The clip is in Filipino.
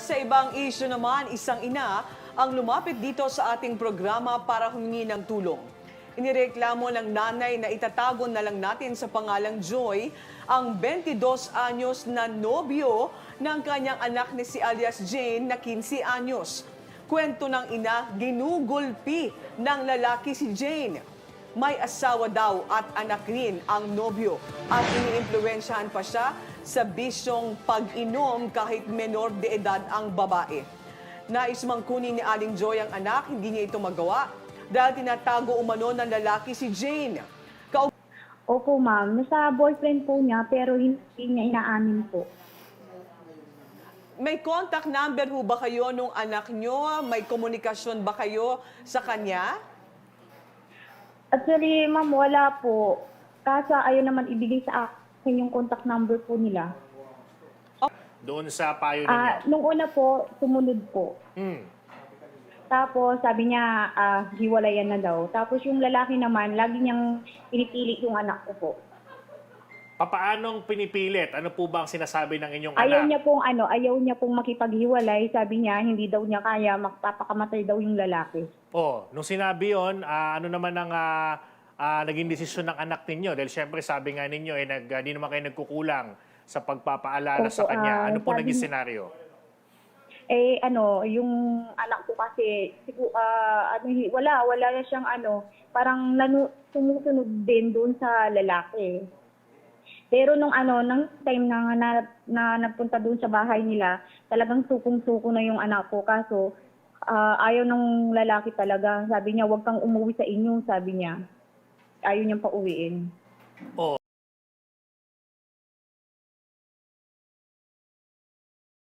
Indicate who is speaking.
Speaker 1: sa ibang isyu naman, isang ina ang lumapit dito sa ating programa para humingi ng tulong. Inireklamo ng nanay na itatago na lang natin sa pangalang Joy ang 22 anyos na nobyo ng kanyang anak ni si alias Jane na 15 anyos. Kwento ng ina, ginugulpi ng lalaki si Jane. May asawa daw at anak rin ang nobyo at iniimpluwensyahan pa siya sa bisyong pag-inom kahit menor de edad ang babae. Nais mang kunin ni Aling Joy ang anak, hindi niya ito magawa dahil tinatago umano ng lalaki si Jane. Kau-
Speaker 2: Opo, ma'am. Nasa boyfriend po niya, pero hindi niya inaamin po.
Speaker 1: may contact number ho ba kayo nung anak nyo? May komunikasyon ba kayo sa kanya?
Speaker 2: Actually, ma'am, wala po. Kaso ayaw naman ibigay sa akin yung contact number po nila.
Speaker 3: Doon sa payo ninyo.
Speaker 2: Ah, nung una po, sumunod po.
Speaker 3: Hmm.
Speaker 2: Tapos sabi niya, ah, hiwalayan na daw. Tapos yung lalaki naman, lagi niyang pinipili yung anak ko po.
Speaker 3: Papaanong pinipilit? Ano po ba ang sinasabi ng inyong
Speaker 2: Ayaw
Speaker 3: anak?
Speaker 2: niya pong ano, ayaw niya pong makipaghiwalay. Sabi niya, hindi daw niya kaya, magpapakamatay daw yung lalaki.
Speaker 3: Oh, nung sinabi yon, ano naman ang ah, ah, naging desisyon ng anak ninyo? Dahil syempre sabi nga ninyo, eh, nag, di naman kayo nagkukulang sa pagpapaalala
Speaker 2: Opo,
Speaker 3: sa kanya.
Speaker 2: ah,
Speaker 3: Ano po
Speaker 2: sabi
Speaker 3: naging
Speaker 2: niya-
Speaker 3: senaryo?
Speaker 2: Eh ano, yung anak ko kasi siguro ah, ano hi- wala wala na siyang ano, parang nanu, sumusunod din doon sa lalaki. Pero nung ano, nang time na na, na nagpunta doon sa bahay nila, talagang sukong-suko na yung anak ko kaso ah, ayaw ng lalaki talaga. Sabi niya, "Huwag kang umuwi sa inyo," sabi niya. Ayaw niyang pauwiin.
Speaker 3: Oh,